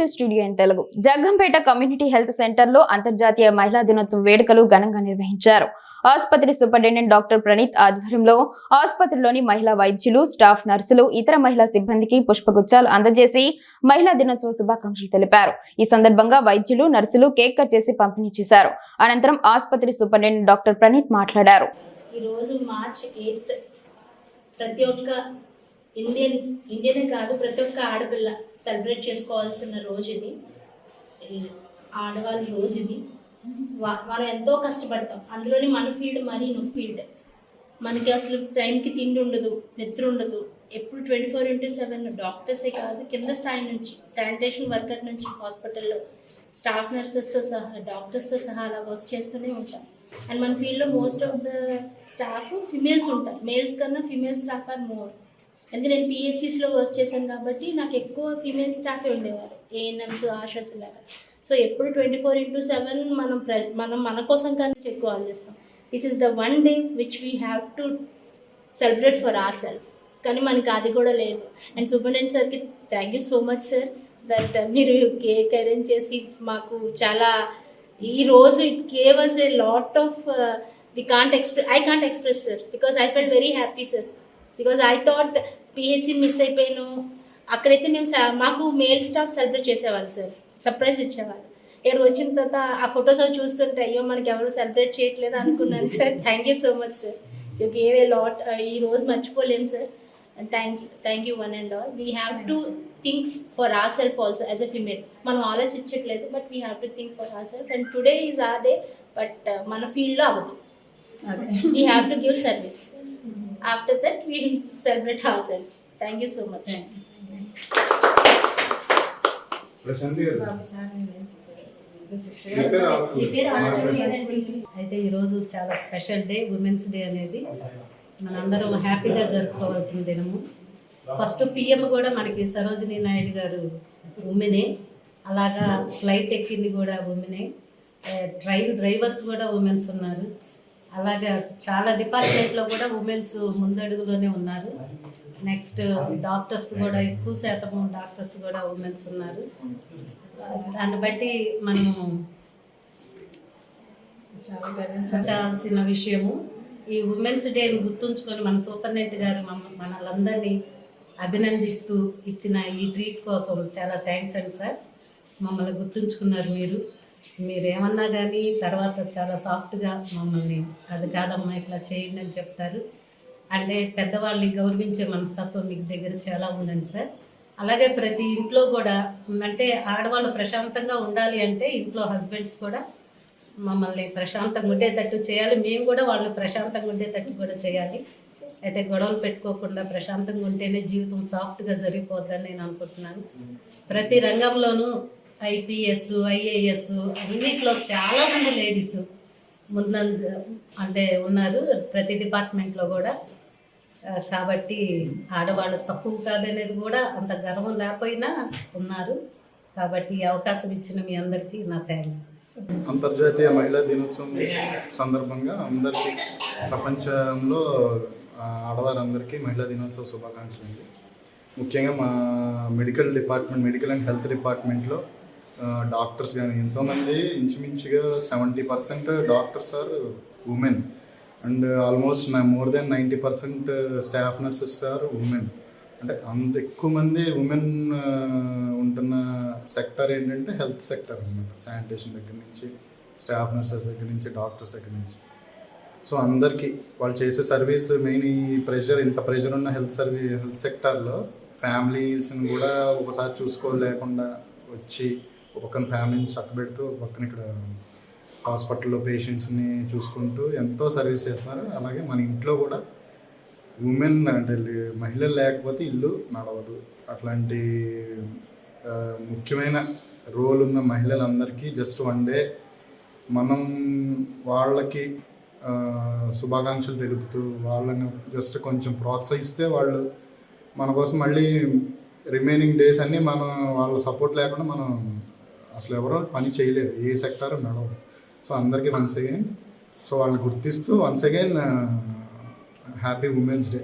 To studio in Telugu. Jaggampeta community health సెంటర్లో అంతర్జాతీయ మహిళా దినోత్సవ వేడుకలు ఘనంగా నిర్వహించారు. ఆసుపత్రి సూపరింటెండెంట్ డాక్టర్ ప్రణీత్ ఆధ్వర్యంలో ఆసుపత్రిలోని మహిళా వైద్యులు స్టాఫ్ నర్సులు ఇతర మహిళా సిబ్బందికి పుష్పగుచ్చాలు అందజేసి మహిళా దినోత్సవ శుభాకాంక్షలు తెలిపారు. ఈ సందర్భంగా వైద్యులు నర్సులు కేక్ కట్ చేసి పంపిణీ చేశారు. అనంతరం ఆసుపత్రి సూపరింటెండెంట్ డాక్టర్ ప్రణీత్ మాట్లాడారు. ఈరోజు మార్చ్ ఎయిత్ ప్రతి ఒక్క ఇండియన్ ఇండియనే కాదు ప్రతి ఒక్క ఆడపిల్ల సెలబ్రేట్ చేసుకోవాల్సిన రోజు ఇది ఆడవాళ్ళ రోజు ఇది మనం ఎంతో కష్టపడతాం. అందులోనే మన ఫీల్డ్ మరీ నువ్వు ఫీల్డ్ మనకి అసలు టైంకి తిండి ఉండదు నిద్ర ఉండదు. ఎప్పుడు ట్వంటీ ఫోర్ ఇంటూ సెవెన్ డాక్టర్సే కాదు కింద స్థాయి నుంచి శానిటేషన్ వర్కర్ నుంచి హాస్పిటల్లో స్టాఫ్ నర్సెస్తో సహా డాక్టర్స్తో సహా అలా వర్క్ చేస్తూనే ఉంటాం. అండ్ మన ఫీల్డ్లో most of the staff females ఉంటారు. మేల్స్ కన్నా ఫిమేల్ స్టాఫ్ ఆర్ మోర్ ఎందుకంటే నేను పిహెచ్సిస్లో వర్క్ చేశాను కాబట్టి నాకు ఎక్కువ ఫీమేల్ స్టాఫే ఉండేవారు ఏఎన్ఎంస్ ఆషాస్ లాగా. సో ఎప్పుడు ట్వంటీ ఫోర్ ఇంటూ సెవెన్ మనం ప్ర మనం మన కోసం కానీ ఎక్కువ ఆలోచిస్తాం this is the one day which we have to celebrate for our self కానీ మనకి అది కూడా లేదు. అండ్ సూపరింటెండెంట్ సార్కి thank you so much sir that మీరు కేక్ అరేంజ్ చేసి మాకు చాలా ఈ రోజు it gave us a lot of we can't express I can't express sir because I felt very happy sir because I thought PHC miss అయిపోయాను. అక్కడైతే మేము మాకు మేల్ స్టాఫ్ సెలబ్రేట్ చేసేవాళ్ళు సార్. సర్ప్రైజ్ ఇచ్చేవాళ్ళు. ఇక్కడ వచ్చిన తర్వాత ఆ ఫొటోస్ అవి చూస్తుంటే అయ్యో మనకి ఎవరు సెలబ్రేట్ చేయట్లేదు అనుకున్నాను sir. Thank you so much sir you gave a lot ఈ రోజు మర్చిపోలేము sir thanks thank you one and all we have to think for our self also as a female మనం ఆలోచించట్లేదు but we have to think for our self and today is our day but మన ఫీల్డ్లో అవ్వదు. We have to give service after that we celebrate our selfs thank you so much Prashanti గారు. అయితే ఈరోజు చాలా special day women's day అనేది. మనందరం హ్యాపీగా జరుపుకోవాల్సిన దినము. ఫస్ట్ పిఎం కూడా మనకి సరోజిని నాయుడు గారు ఉమెనే అలాగా ఫ్లైట్ ఎక్కింది కూడా ఉమెనే డ్రైవ్ డ్రైవర్స్ కూడా ఉమెన్స్ ఉన్నారు. అలాగా చాలా డిపార్ట్మెంట్లో కూడా ఉమెన్స్ ముందడుగులోనే ఉన్నారు. నెక్స్ట్ డాక్టర్స్ కూడా ఎక్కువ శాతం డాక్టర్స్ కూడా ఉమెన్స్ ఉన్నారు. దాన్ని బట్టి మనము చాలాల్సిన విషయము. ఈ ఉమెన్స్ డేని గుర్తుంచుకొని మన సూపర్నెంట్ గారు మన మనలందరినీ అభినందిస్తూ ఇచ్చిన ఈ ట్రీట్ కోసం చాలా థ్యాంక్స్ అండి సార్. మమ్మల్ని గుర్తుంచుకున్నారు మీరు. మీరేమన్నా కానీ తర్వాత చాలా సాఫ్ట్గా మమ్మల్ని అది కాదమ్మా ఇట్లా చేయండి అని చెప్తారు. అంటే పెద్దవాళ్ళని గౌరవించే మనస్తత్వం మీకు దగ్గర చాలా ఉందండి సార్. అలాగే ప్రతి ఇంట్లో కూడా అంటే ఆడవాళ్ళు ప్రశాంతంగా ఉండాలి అంటే ఇంట్లో హస్బెండ్స్ కూడా మమ్మల్ని ప్రశాంతంగా ఉండేటట్టు చేయాలి. మేము కూడా వాళ్ళు ప్రశాంతంగా ఉండేటట్టు కూడా చేయాలి. అయితే గొడవలు పెట్టుకోకుండా ప్రశాంతంగా ఉంటేనే జీవితం సాఫ్ట్గా జరిగిపోద్దని నేను అనుకుంటున్నాను. ప్రతి రంగంలోనూ ఐపీఎస్ ఐఏఎస్ అన్నిట్లో చాలామంది లేడీస్ ముందంజ అంటే ఉన్నారు ప్రతి డిపార్ట్మెంట్లో కూడా. కాబట్టి ఆడవాళ్ళు తక్కువ కాదనేది కూడా అంత గర్వం లేకపోయినా ఉన్నారు. కాబట్టి ఈ అవకాశం ఇచ్చిన మీ అందరికీ నా థ్యాంక్స్ అంతర్జాతీయ మహిళా దినోత్సవం సందర్భంగా అందరికీ ప్రపంచంలో ఆడవారందరికీ మహిళా దినోత్సవ శుభాకాంక్షలు అండి. ముఖ్యంగా మా medical department medical and health డిపార్ట్మెంట్లో డాక్టర్స్ కానీ ఎంతోమంది ఇంచుమించుగా seventy percent doctors are women. And almost more than ninety percent staff nurses are women. అంటే అంత ఎక్కువ మంది ఉమెన్ ఉంటున్న సెక్టర్ ఏంటంటే హెల్త్ సెక్టర్ అనమాట శానిటేషన్ దగ్గర నుంచి స్టాఫ్ నర్సెస్ దగ్గర నుంచి డాక్టర్స్ దగ్గర నుంచి. సో అందరికీ వాళ్ళు చేసే సర్వీస్ మెయిన్ ఈ ప్రెషర్ ఇంత ప్రెషర్ ఉన్న హెల్త్ సర్వీ హెల్త్ సెక్టార్లో ఫ్యామిలీస్ని కూడా ఒకసారి చూసుకోలేకుండా వచ్చి పక్కన ఫ్యామిలీని చక్కబెడుతూ పక్కన ఇక్కడ హాస్పిటల్లో పేషెంట్స్ని చూసుకుంటూ ఎంతో సర్వీస్ చేస్తున్నారు. అలాగే మన ఇంట్లో కూడా ఉమెన్ అంటే మహిళలు లేకపోతే ఇల్లు నడవదు. అట్లాంటి ముఖ్యమైన రోల్ ఉన్న మహిళలందరికీ జస్ట్ వన్ డే మనం వాళ్ళకి శుభాకాంక్షలు తెలుపుతూ వాళ్ళని జస్ట్ కొంచెం ప్రోత్సహిస్తే వాళ్ళు మన కోసం మళ్ళీ రిమైనింగ్ డేస్ అన్నీ మనం వాళ్ళ సపోర్ట్ లేకుండా మనం అసలు ఎవరో పని చేయలేరు ఏ సెక్టార్ నడవదు. సో అందరికీ వన్స్ అగైన్ సో వాళ్ళని గుర్తిస్తూ once again happy womens day